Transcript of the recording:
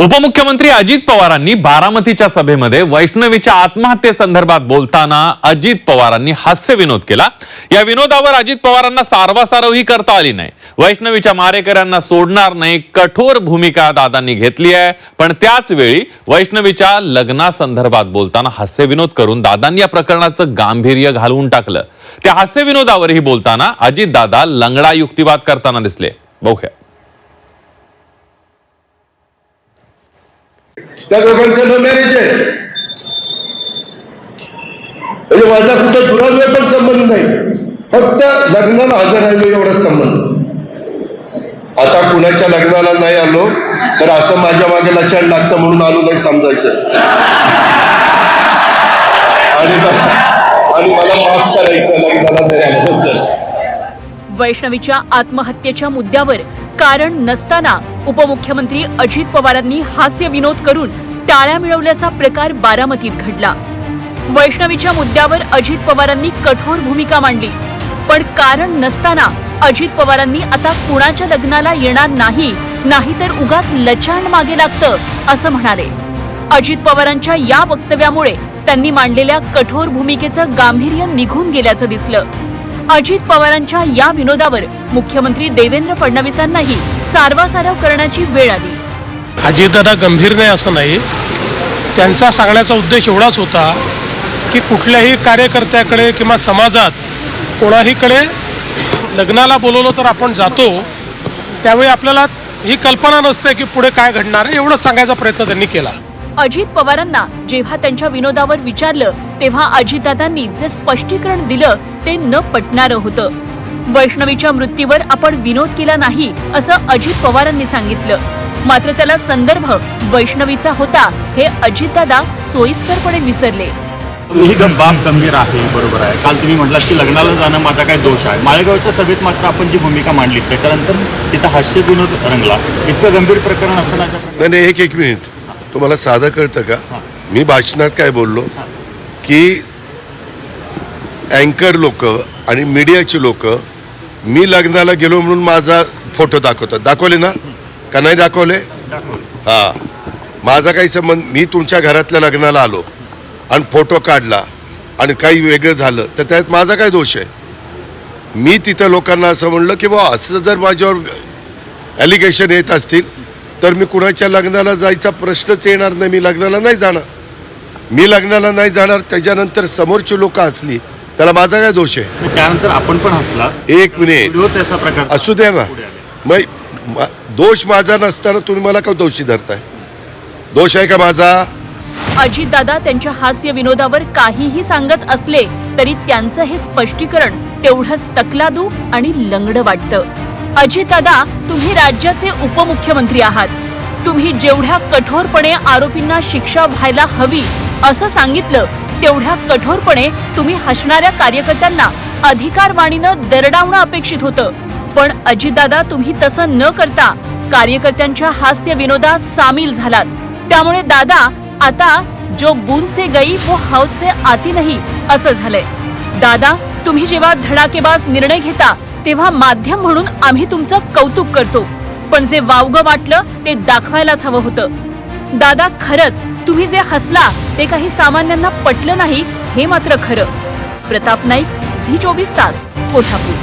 उपमुख्यमंत्री अजित पवारांनी बारामतीच्या सभेमध्ये वैष्णवीच्या आत्महत्येसंदर्भात बोलताना अजित पवारांनी हास्य विनोद केला. या विनोदावर अजित पवारांना सारवासारवही करता आली नाही. वैष्णवीच्या मारेकऱ्यांना सोडणार नाही कठोर भूमिका दादांनी घेतली आहे. पण त्याच वेळी वैष्णवीच्या लग्नासंदर्भात बोलताना हास्य विनोद करून दादांनी या प्रकरणाचं गांभीर्य घालवून टाकलं. त्या हास्य विनोदावरही बोलताना अजित दादा लंगडा युक्तिवाद करताना दिसले. बघूया. त्या दोघांचं लव्ह मॅरेज आहे. म्हणजे माझा कुठं दुराव्य पण संबंध नाही. फक्त लग्नाला हजर राहिलो एवढाच संबंध. आता कुणाच्या लग्नाला नाही आलो तर असं माझ्या मागे लक्षात लागतं म्हणून आलो नाही समजायचं. आणि आणि मला माफ करायचं लग्नाला नाही आलो तर वैष्णवीच्या आत्महत्येच्या मुद्द्यावर कारण नसताना उपमुख्यमंत्री अजित पवारांनी हास्य विनोद करून टाळ्या मिळवल्याचा प्रकार बारामतीत घडला. वैष्णवीच्या मुद्द्यावर अजित पवारांनी कठोर भूमिका मांडली. पण कारण नसताना अजित पवारांनी आता कुणाच्या लग्नाला येणार नाही नाहीतर उगाच लचाण मागे लागतं असं म्हणाले. अजित पवारांच्या या वक्तव्यामुळे त्यांनी मांडलेल्या कठोर भूमिकेचं गांभीर्य निघून गेल्याचं दिसलं. अजित पवारांच्या या विनोदावर मुख्यमंत्री देवेंद्र फडणवीसांनाही सारवासारव करण्याची वेळ आली. अजितदादा गंभीर नाही असं नाही. त्यांचा सांगण्याचा उद्देश एवढाच होता की कुठल्याही कार्यकर्त्याकडे किंवा समाजात कोणाहीकडे लग्नाला बोलवलं तर आपण जातो त्यावेळी आपल्याला ही कल्पना नसते की पुढे काय घडणार आहे एवढंच सांगायचा प्रयत्न त्यांनी केला. अजित पवारांना जेव्हा त्यांच्या विनोदावर विचारलं तेव्हा अजितदादांनी जे स्पष्टीकरण दिलं ते न पटणारं होतं. वैष्णवीच्या मृत्यूवर आपण विनोद केला नाही असं अजित पवारांनी सांगितलं. मात्र त्याला संदर्भ वैष्णवीचा होता हे अजितदादा सोयीस्करपणे विसरले. ही ग- बाब गंभीर आहे बरोबर आहे. काल तुम्ही म्हटलात की लग्नाला जाणं माझा काय दोष आहे. माळेगावच्या सभेत मात्र आपण जी भूमिका मांडली त्याच्यानंतर तिथं हास्य विनोद रंगला. इतकं गंभीर प्रकरण असताना नाही एक एक मिनिट. तुम्हाला साधं कळतं का? मी भाषणात काय बोललो? की अँकर लोक आणि मीडियाची लोक मी लग्नाला गेलो म्हणून माझा फोटो दाखवतात दाखवले ना? का नाही दाखवले? हा. माझा काही संबंध मी तुमच्या घरातल्या लग्नाला आलो आणि फोटो काढला आणि काही वेगळं झालं तर त्यात माझा काय दोष आहे? मी तिथं लोकांना असं म्हणलं की बा असं जर माझ्यावर ॲलिगेशन येत असतील तर मी कुणाच्या लग्नाला जायचा प्रश्नच येणार नाही. मी लग्नाला नाही जाणार. मी लग्नाला नाही जाणार त्याच्यानंतर समोरची लोकं असली त्याला माझा काय दोष आहे? तर त्यानंतर आपण पण हसला. एक मिनिट. प्रकार असू द्या ना. मग मा- दोष माझा नसताना तुम्ही मला का दोषी धरताय? दोष आहे का माझा? अजितदादा त्यांच्या हास्य विनोदावर काहीही सांगत असले तरी त्यांचं हे स्पष्टीकरण तेवढंच तकलादू आणि लंगडं वाटतं. अजितदादा तुम्ही राज्याचे उपमुख्यमंत्री आहात. तुम्ही जेवढ्या कठोरपणे आरोपींना शिक्षा व्हायला हवी असं सांगितलं तेवढ्या कठोरपणे तुम्ही हसणाऱ्या कार्यकर्त्यांना अधिकारवाणीनं दरडावणं अपेक्षित होतं. पण अजितदादा तुम्ही तसं न करता कार्यकर्त्यांच्या हास्य विनोदात सामील झालात. त्यामुळे दादा आता जो बून से गई वो हौद से आती नाही असं झालंय. दादा तुम्ही जेव्हा धडाकेबाज निर्णय घेता तेव्हा माध्यम म्हणून आम्ही तुमचं कौतुक करतो. पण जे वावगं वाटलं ते दाखवायलाच हवं होतं. दादा खरंच तुम्ही जे हसला ते काही सामान्यांना पटलं नाही हे मात्र खरं. प्रताप नाईक झी चोवीस तास कोल्हापूर.